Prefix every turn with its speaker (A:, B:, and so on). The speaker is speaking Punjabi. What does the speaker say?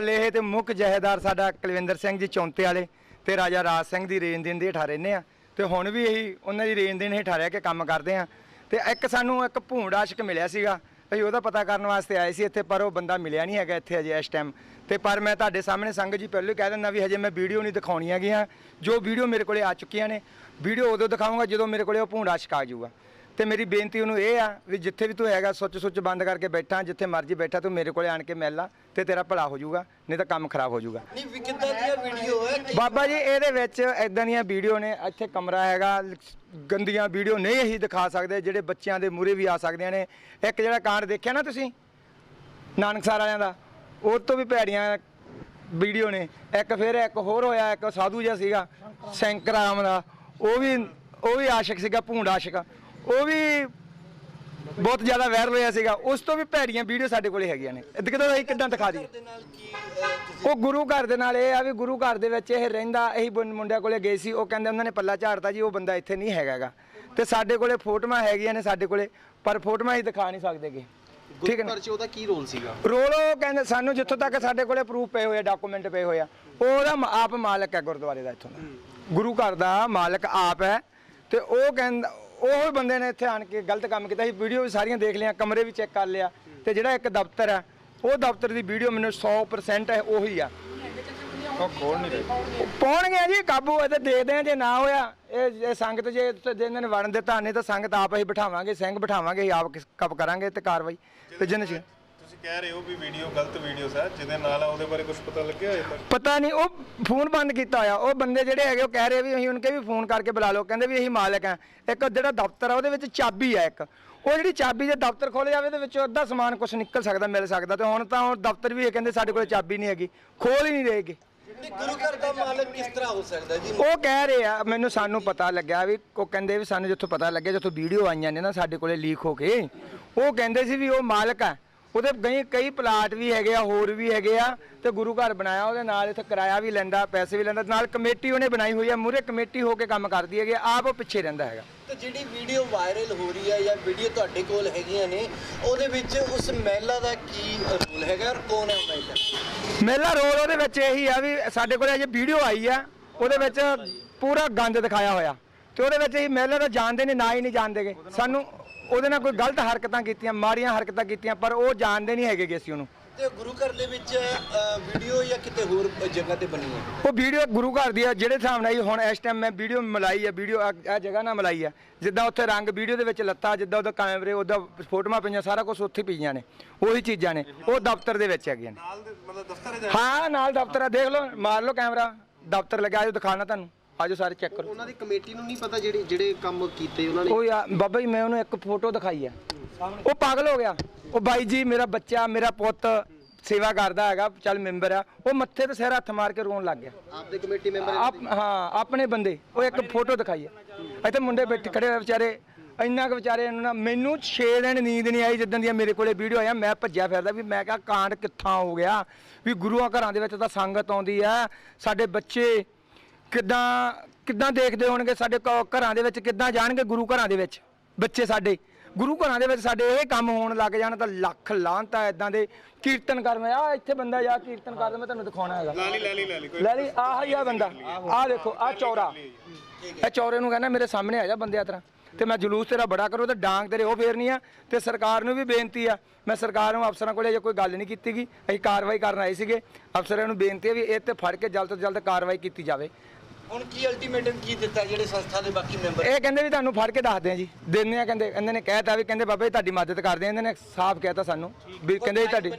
A: ਲੇਹ ਤੇ ਮੁੱਖ ਜਹੇਦਾਰ ਸਾਡਾ ਕੁਲਵਿੰਦਰ ਸਿੰਘ ਜੀ ਚੌਂਤੇ ਵਾਲੇ ਤੇ ਰਾਜਾ ਰਾਜ ਸਿੰਘ ਦੀ ਰੇਂਜ ਦੇਣ ਦੇ ਹੇਠਾਂ ਰਹਿੰਦੇ ਆ। ਤੇ ਹੁਣ ਵੀ ਇਹੀ ਉਹਨਾਂ ਦੀ ਰੇਂਜ ਦੇਣ ਹੇਠਾਂ ਰਹਿ ਕੇ ਕੰਮ ਕਰਦੇ ਆ। ਤੇ ਇੱਕ ਸਾਨੂੰ ਇੱਕ ਭੂੰਡ ਆਸ਼ਕ ਮਿਲਿਆ ਸੀਗਾ। ਅਸੀਂ ਉਹਦਾ ਪਤਾ ਕਰਨ ਵਾਸਤੇ ਆਏ ਸੀ ਇੱਥੇ, ਪਰ ਉਹ ਬੰਦਾ ਮਿਲਿਆ ਨਹੀਂ ਹੈਗਾ ਇੱਥੇ ਅਜੇ ਇਸ ਟਾਈਮ ਤੇ ਪਰ ਮੈਂ ਤੁਹਾਡੇ ਸਾਹਮਣੇ ਸੰਗਤ ਜੀ ਪਹਿਲਾਂ ਹੀ ਕਹਿ ਦਿੰਦਾ ਵੀ ਹਜੇ ਮੈਂ ਵੀਡੀਓ ਨਹੀਂ ਦਿਖਾਉਣੀਆਂ ਗੀਆਂ ਜੋ ਵੀਡੀਓ ਮੇਰੇ ਕੋਲੇ ਆ ਚੁੱਕੀਆਂ ਨੇ, ਵੀਡੀਓ ਉਦੋਂ ਦਿਖਾਊਂਗਾ ਜਦੋਂ ਮੇਰੇ ਕੋਲੇ ਉਹ ਭੂੰਡ ਆਸ਼ਕ ਆ ਜਾਊਗਾ। ਤੇ ਮੇਰੀ ਬੇਨਤੀ ਉਹਨੂੰ ਇਹ ਆ ਵੀ ਜਿੱਥੇ ਵੀ ਤੂੰ ਹੈਗਾ ਸੁੱਚ ਸੁੱਚ ਬੰਦ ਕਰਕੇ ਬੈਠਾ ਜਿੱਥੇ ਮਰਜ਼ੀ ਬੈਠਾ ਤੂੰ ਮੇਰੇ ਕੋਲੇ ਆਣ ਕੇ ਮਿਲ ਲਾ ਤੇ ਤੇਰਾ ਭਲਾ ਹੋ ਜਾਊਗਾ ਨਹੀਂ ਤਾਂ ਕੰਮ ਖਰਾਬ ਹੋ ਜਾਊਗਾ।
B: ਨਹੀਂ ਵੀ ਕਿੱਦਾਂ ਦੀ ਵੀਡੀਓ ਹੈ
A: ਬਾਬਾ ਜੀ ਇਹਦੇ ਵਿੱਚ ਇਦਾਂ ਦੀਆਂ ਵੀਡੀਓ ਨੇ ਇੱਥੇ ਕਮਰਾ ਹੈਗਾ ਗੰਦੀਆਂ ਵੀਡੀਓ ਨਹੀਂ ਅਸੀਂ ਦਿਖਾ ਸਕਦੇ ਜਿਹੜੇ ਬੱਚਿਆਂ ਦੇ ਮੂਰੇ ਵੀ ਆ ਸਕਦੀਆਂ ਨੇ। ਇੱਕ ਜਿਹੜਾ ਕਾਂਡ ਦੇਖਿਆ ਨਾ ਤੁਸੀਂ ਨਾਨਕਸਰ ਵਾਲਿਆਂ ਦਾ ਉਹ ਤੋਂ ਵੀ ਭੈੜੀਆਂ ਵੀਡੀਓ ਨੇ। ਇੱਕ ਫਿਰ ਇੱਕ ਹੋਰ ਹੋਇਆ ਇੱਕ ਸਾਧੂ ਜਿਹਾ ਸੀਗਾ ਸ਼ੰਕਰਾਮ ਦਾ ਉਹ ਵੀ ਉਹ ਵੀ ਆਸ਼ਿਕ ਸੀਗਾ ਭੂੰਡ ਆਸ਼ਿਕ। ਉਹ ਵੀ ਬਹੁਤ ਜ਼ਿਆਦਾ ਵਾਇਰਲ ਹੋਇਆ ਸੀਗਾ। ਉਸ ਤੋਂ ਵੀ ਭੈੜੀਆਂ ਵੀਡੀਓ ਸਾਡੇ ਕੋਲੇ ਹੈਗੀਆਂ ਨੇ। ਕਿਦਾਂ ਅਸੀਂ ਕਿੱਦਾਂ ਦਿਖਾ ਦਈਏ? ਉਹ ਗੁਰੂ ਘਰ ਦੇ ਨਾਲ ਇਹ ਆ ਵੀ ਗੁਰੂ ਘਰ ਦੇ ਵਿੱਚ ਇਹ ਰਹਿੰਦਾ ਬੁੰ- ਮੁੰਡਿਆਂ ਕੋਲੇ ਗਏ ਸੀ ਉਹ ਕਹਿੰਦੇ ਉਹਨਾਂ ਨੇ ਪੱਲਾ ਝਾੜਤਾ ਜੀ ਉਹ ਬੰਦਾ ਇੱਥੇ ਨਹੀਂ ਹੈਗਾਗਾ। ਤੇ ਸਾਡੇ ਕੋਲੇ ਫੋਟੋਆਂ ਹੈਗੀਆਂ ਨੇ ਸਾਡੇ ਕੋਲੇ ਪਰ ਫੋਟੋਆਂ ਅਸੀਂ ਦਿਖਾ ਨਹੀਂ ਸਕਦੇਗੇ ਠੀਕ ਹੈ ਨਾ?
C: ਗੁਰੂ ਘਰ ਚ ਉਹਦਾ ਕੀ ਰੋਲ ਸੀਗਾ?
A: ਰੋਲ ਉਹ ਕਹਿੰਦੇ ਸਾਨੂੰ ਜਿੱਥੋਂ ਤੱਕ ਸਾਡੇ ਕੋਲੇ ਪ੍ਰੂਫ ਪਏ ਹੋਏ ਆ ਡਾਕੂਮੈਂਟ ਪਏ ਹੋਏ ਆ ਉਹਦਾ ਆਪ ਮਾਲਕ ਹੈ ਗੁਰਦੁਆਰੇ ਦਾ ਇੱਥੋਂ ਦਾ। ਗੁਰੂ ਘਰ ਦਾ ਮਾਲਕ ਆਪ ਹੈ ਤੇ ਉਹ ਕਹਿੰਦਾ ਉਹ ਬੰਦੇ ਨੇ ਇੱਥੇ ਆਣ ਕੇ ਗਲਤ ਕੰਮ ਕੀਤਾ ਸੀ। ਵੀਡੀਓ ਵੀ ਸਾਰੀਆਂ ਦੇਖ ਲਿਆ ਕਮਰੇ ਵੀ ਚੈੱਕ ਕਰ ਲਿਆ ਤੇ ਜਿਹੜਾ ਇੱਕ ਦਫ਼ਤਰ ਆ ਉਹ ਦਫ਼ਤਰ ਦੀ ਵੀਡੀਓ ਮੈਨੂੰ 100% ਹੈ ਉਹੀ ਆ।
D: ਉਹ ਖੋਲ ਨਹੀਂ ਰਹੇ।
A: ਪਾਉਣਗੇ ਜੀ ਕਾਬੂ ਇਹ ਤੇ ਦੇਖਦੇ ਆ ਜੇ ਨਾ ਹੋਇਆ ਇਹ ਇਹ ਸੰਗਤ ਜੇ ਤੇ ਜੇ ਇਹਨਾਂ ਨੇ ਵੜਨ ਦਿੱਤਾ ਨਹੀਂ ਤਾਂ ਸੰਗਤ ਆਪ ਅਸੀਂ ਬਿਠਾਵਾਂਗੇ ਸਿੰਘ ਬਿਠਾਵਾਂਗੇ ਆਪ ਕਬ ਕਰਾਂਗੇ ਤੇ ਕਾਰਵਾਈ। ਤੇ ਜਿੰਨ
D: ਤੁਸੀਂ ਕਹਿ ਰਹੇ ਹੋ ਵੀ ਵੀਡੀਓ ਗਲਤ ਵੀਡੀਓ ਹੈ ਜਿਹਦੇ ਨਾਲ ਆ ਉਹਦੇ ਬਾਰੇ ਕੁਝ ਪਤਾ ਲੱਗਿਆ ਤੱਕ?
A: ਪਤਾ ਨਹੀਂ ਉਹ ਫੋਨ ਬੰਦ ਕੀਤਾ ਹੋਇਆ। ਉਹ ਬੰਦੇ ਜਿਹੜੇ ਹੈਗੇ ਉਹ ਕਹਿ ਰਹੇ ਵੀ ਅਸੀਂ ਉਹਨਾਂ ਕੇ ਵੀ ਫੋਨ ਕਰਕੇ ਬੁਲਾ ਲਓ। ਕਹਿੰਦੇ ਵੀ ਅਸੀਂ ਮਾਲਕ ਆ ਇੱਕ ਜਿਹੜਾ ਦਫ਼ਤਰ ਆ ਉਹਦੇ ਵਿੱਚ ਚਾਬੀ ਆ ਇੱਕ। ਉਹ ਜਿਹੜੀ ਚਾਬੀ ਜੇ ਦਫ਼ਤਰ ਖੋਲ ਜਾਵੇ ਤੇ ਵਿੱਚੋਂ ਅੱਧਾ ਸਮਾਨ ਕੁਝ ਨਿਕਲ ਸਕਦਾ ਮਿਲ ਸਕਦਾ। ਤੇ ਹੁਣ ਤਾਂ ਉਹ ਦਫ਼ਤਰ ਵੀ ਇਹ ਕਹਿੰਦੇ ਸਾਡੇ ਕੋਲ ਚਾਬੀ ਨਹੀਂ ਹੈਗੀ। ਖੋਲ ਹੀ ਨਹੀਂ ਰਹੇਗੇ
B: ਨਹੀਂ, ਗੁਰੂ ਘਰ ਦਾ ਮਾਲਕ ਕਿਸ ਤਰ੍ਹਾਂ ਹੋ ਸਕਦਾ ਜੀ?
A: ਉਹ ਕਹਿ ਰਹੇ ਆ ਮੈਨੂੰ ਸਾਨੂੰ ਪਤਾ ਲੱਗਿਆ ਵੀ ਉਹ ਕਹਿੰਦੇ ਵੀ ਸਾਨੂੰ ਜਿੱਥੋਂ ਪਤਾ ਲੱਗਿਆ ਜਿੱਥੋਂ ਵੀਡੀਓ ਆਈਆਂ ਨੇ ਨਾ ਸਾਡੇ ਕੋਲੇ ਲੀਕ ਹੋ ਕੇ ਉਹ ਕਹਿੰਦੇ ਸੀ ਵੀ ਉਹ ਮਾਲਕ ਆ। ਉਹਦੇ ਕਈ ਕਈ ਪਲਾਟ ਵੀ ਹੈਗੇ ਆ ਹੋਰ ਵੀ ਹੈਗੇ ਆ ਤੇ ਗੁਰੂ ਘਰ ਬਣਾਇਆ ਉਹਦੇ ਨਾਲ ਇੱਥੇ ਕਿਰਾਇਆ ਵੀ ਲੈਂਦਾ ਪੈਸੇ ਵੀ ਲੈਂਦਾ ਨਾਲ ਕਮੇਟੀ ਉਹਨੇ ਬਣਾਈ ਹੋਈ ਆ ਮੂਰੇ ਕਮੇਟੀ ਹੋ ਕੇ ਕੰਮ ਕਰਦੀ ਹੈਗੀ ਆ, ਆਪ ਉਹ ਪਿੱਛੇ ਰਹਿੰਦਾ ਹੈਗਾ।
B: ਤੇ ਜਿਹੜੀ ਵੀਡੀਓ ਵਾਇਰਲ ਹੋ ਰਹੀ ਹੈ ਜਾਂ ਵੀਡੀਓ ਤੁਹਾਡੇ ਕੋਲ ਹੈਗੀਆਂ ਨੇ ਉਹਦੇ ਵਿੱਚ ਉਸ ਮਹਿਲਾ ਦਾ ਕੀ ਰੋਲ ਹੈਗਾ ਔਰ ਕੌਣ ਹੈ ਮਹਿਲਾ?
A: ਮੇਲਾ ਰੋਲ ਉਹਦੇ ਵਿੱਚ ਇਹੀ ਆ ਵੀ ਸਾਡੇ ਕੋਲੇ ਅਜੇ ਵੀਡੀਓ ਆਈ ਆ ਉਹਦੇ ਵਿੱਚ ਪੂਰਾ ਗੰਦ ਦਿਖਾਇਆ ਹੋਇਆ। ਤੇ ਉਹਦੇ ਵਿੱਚ ਅਸੀਂ ਮਹਿਲਾ ਦਾ ਜਾਣਦੇ ਨੇ ਨਾ ਹੀ ਨਹੀਂ ਜਾਣਦੇਗੇ। ਸਾਨੂੰ ਉਹਦੇ ਨਾਲ ਕੋਈ ਗਲਤ ਹਰਕਤਾਂ ਕੀਤੀਆਂ ਮਾੜੀਆਂ ਹਰਕਤਾਂ ਕੀਤੀਆਂ ਪਰ ਉਹ ਜਾਣਦੇ ਨਹੀਂ ਹੈਗੇ ਅਸੀਂ ਉਹਨੂੰ।
B: ਤੇ ਗੁਰੂ ਘਰ ਦੇ ਵਿੱਚ ਵੀਡੀਓ ਜਾਂ ਕਿਤੇ ਹੋਰ ਜਗ੍ਹਾ ਤੇ ਬਣੀ ਹੈ?
A: ਉਹ ਵੀਡੀਓ ਗੁਰੂ ਘਰ ਦੀ ਆ ਜਿਹੜੇ ਹਿਸਾਬ ਨਾਲ ਹੀ ਹੁਣ ਇਸ ਟਾਈਮ ਮੈਂ ਵੀਡੀਓ ਮਲਾਈ ਆ ਵੀਡੀਓ ਇਹ ਜਗ੍ਹਾ ਨਾਲ ਮਲਾਈ ਆ। ਜਿੱਦਾਂ ਉੱਥੇ ਰੰਗ ਵੀਡੀਓ ਦੇ ਵਿੱਚ ਲੱਤਾ ਜਿੱਦਾਂ ਉਹਦਾ ਕੈਮਰੇ ਉਹਦਾ ਫੋਟੋਆਂ ਪਈਆਂ ਸਾਰਾ ਕੁਝ ਉੱਥੇ ਪਈਆਂ ਨੇ। ਉਹੀ ਚੀਜ਼ਾਂ ਨੇ ਉਹ ਦਫ਼ਤਰ ਦੇ ਵਿੱਚ ਹੈਗੀਆਂ ਨੇ।
D: ਨਾਲ ਮਤਲਬ ਦਫ਼ਤਰ ਜਾ?
A: ਹਾਂ ਨਾਲ ਦਫ਼ਤਰ ਆ ਦੇਖ ਲਓ ਮਾਰ ਲਓ ਕੈਮਰਾ ਦਫ਼ਤਰ ਲੱਗਿਆ ਆਜੋ ਦਿਖਾਣਾ ਤੁਹਾਨੂੰ। ਆਜੋ ਸਾਰੇ ਚੈੱਕ ਕਰੋ।
C: ਉਹਨਾਂ ਦੀ ਕਮੇਟੀ ਨੂੰ ਨਹੀਂ ਪਤਾ ਜਿਹੜੇ ਜਿਹੜੇ ਕੰਮ ਕੀਤੇ ਉਹਨਾਂ ਨੇ?
A: ਉਹ ਯਾ ਬਾਬਾ ਜੀ ਮੈਂ ਉਹਨੂੰ ਇੱਕ ਫੋਟੋ ਦਿਖਾਈ ਆ। ਉਹ ਪਾਗਲ ਹੋ ਗਿਆ। ਉਹ ਬਾਈ ਜੀ ਮੇਰਾ ਬੱਚਾ ਮੇਰਾ ਪੁੱਤ ਸੇਵਾ ਕਰਦਾ ਹੈਗਾ ਚੱਲ ਮੈਂਬਰ ਆ। ਉਹ ਮੱਥੇ ਤੇ ਸਿਰ ਹੱਥ ਮਾਰ ਕੇ ਰੋਣ ਲੱਗ ਗਿਆ।
C: ਆਪਦੇ ਕਮੇਟੀ ਮੈਂਬਰ
A: ਆਪ ਹਾਂ ਆਪਣੇ ਬੰਦੇ। ਉਹ ਇੱਕ ਫੋਟੋ ਦਿਖਾਈ ਆ। ਇੱਥੇ ਮੁੰਡੇ ਬੈਠੇ ਖੜੇ ਹੋਏ ਵਿਚਾਰੇ। ਇੰਨਾ ਕੁ ਵਿਚਾਰੇ ਨੂੰ ਨਾ ਮੈਨੂੰ 6 ਦਿਨ ਨੀਂਦ ਨਹੀਂ ਆਈ ਜਿੱਦਾਂ ਦੀਆਂ ਮੇਰੇ ਕੋਲੇ ਵੀਡੀਓ ਆਇਆ ਮੈਂ ਭੱਜਿਆ ਫਿਰਦਾ ਵੀ ਮੈਂ ਕਿਹਾ ਕਾਂਡ ਕਿੱਥਾਂ ਹੋ ਗਿਆ? ਵੀ ਗੁਰੂਆਂ ਘਰਾਂ ਦੇ ਵਿੱਚ ਤਾਂ ਸੰਗਤ ਆਉਂਦੀ ਆ। ਸਾਡੇ ਬੱਚੇ ਕਿੱਦਾਂ ਕਿੱਦਾਂ ਦੇਖਦੇ ਹੋਣਗੇ ਸਾਡੇ ਘਰਾਂ ਦੇ ਵਿੱਚ ਕਿੱਦਾਂ ਜਾਣਗੇ ਗੁਰੂ ਘਰਾਂ ਦੇ ਵਿੱਚ? ਬੱਚੇ ਸਾਡੇ ਗੁਰੂ ਘਰਾਂ ਦੇ ਵਿੱਚ ਸਾਡੇ ਇਹ ਕੰਮ ਹੋਣ ਲੱਗ ਜਾਣ ਤਾਂ ਲੱਖ ਲਾਂਤਾ ਇਦਾਂ ਦੇ ਕੀਰਤਨ ਕਰਨ ਆ ਇੱਥੇ ਬੰਦਾ ਜਾ ਕੀਰਤਨ ਕਰਦਾ ਮੈਂ ਤੁਹਾਨੂੰ ਦਿਖਾਉਣਾ ਹੈਗਾ।
D: ਲਾਲੀ ਲਾਲੀ ਲਾਲੀ ਕੋਈ
A: ਲੈ ਲਈ ਆਹ ਹੀ ਆ ਬੰਦਾ ਆਹ ਦੇਖੋ ਆਹ ਚੌਰਾ। ਇਹ ਚੌਰੇ ਨੂੰ ਕਹਿੰਦਾ ਮੇਰੇ ਸਾਹਮਣੇ ਆ ਜਾ ਬੰਦਿਆ ਤਰ੍ਹਾਂ। ਤੇ ਮੈਂ ਜਲੂਸ ਤੇਰਾ ਬੜਾ ਕਰੋ ਤੇ ਡਾਂਗ ਤੇਰੇ ਉਹ ਫੇਰਨੀ ਆ ਤੇ ਸਰਕਾਰ ਨੂੰ ਵੀ ਬੇਨਤੀ ਆ। ਮੈਂ ਸਰਕਾਰ ਨੂੰ ਅਫਸਰਾਂ ਕੋਲੇ ਜੇ ਕੋਈ ਗੱਲ ਨਹੀਂ ਕੀਤੀਗੀ ਅਸੀਂ ਕਾਰਵਾਈ ਕਰਨ ਆਏ ਸੀਗੇ। ਅਫਸਰਾਂ ਨੂੰ ਬੇਨਤੀ ਹੈ ਵੀ ਇਹ ਤੇ ਫੜ ਕੇ ਜਲਦ ਤੋਂ ਜਲਦ ਕਾਰਵਾਈ ਕੀਤੀ ਜਾਵੇ।
B: ਹੁਣ ਕੀ ਅਲਟੀਮੇਟਮ ਕੀ ਦਿੱਤਾ ਜਿਹੜੇ ਸੰਸਥਾ ਦੇ ਬਾਕੀ ਮੈਂਬਰ
A: ਇਹ ਕਹਿੰਦੇ ਵੀ ਤੁਹਾਨੂੰ ਫੜ ਕੇ ਦੱਸਦੇ ਆ ਜੀ। ਦਿੰਦੇ ਆ ਕਹਿੰਦੇ ਇਹਨਾਂ ਨੇ ਕਹਿਤਾ ਵੀ ਕਹਿੰਦੇ ਬਾਬਾ ਜੀ ਤੁਹਾਡੀ ਮਦਦ ਕਰਦੇ ਆ। ਇਹਨਾਂ ਨੇ ਸਾਫ਼ ਕਹਿਤਾ ਸਾਨੂੰ। ਵੀ ਕਹਿੰਦੇ ਜੀ ਤੁਹਾਡੀ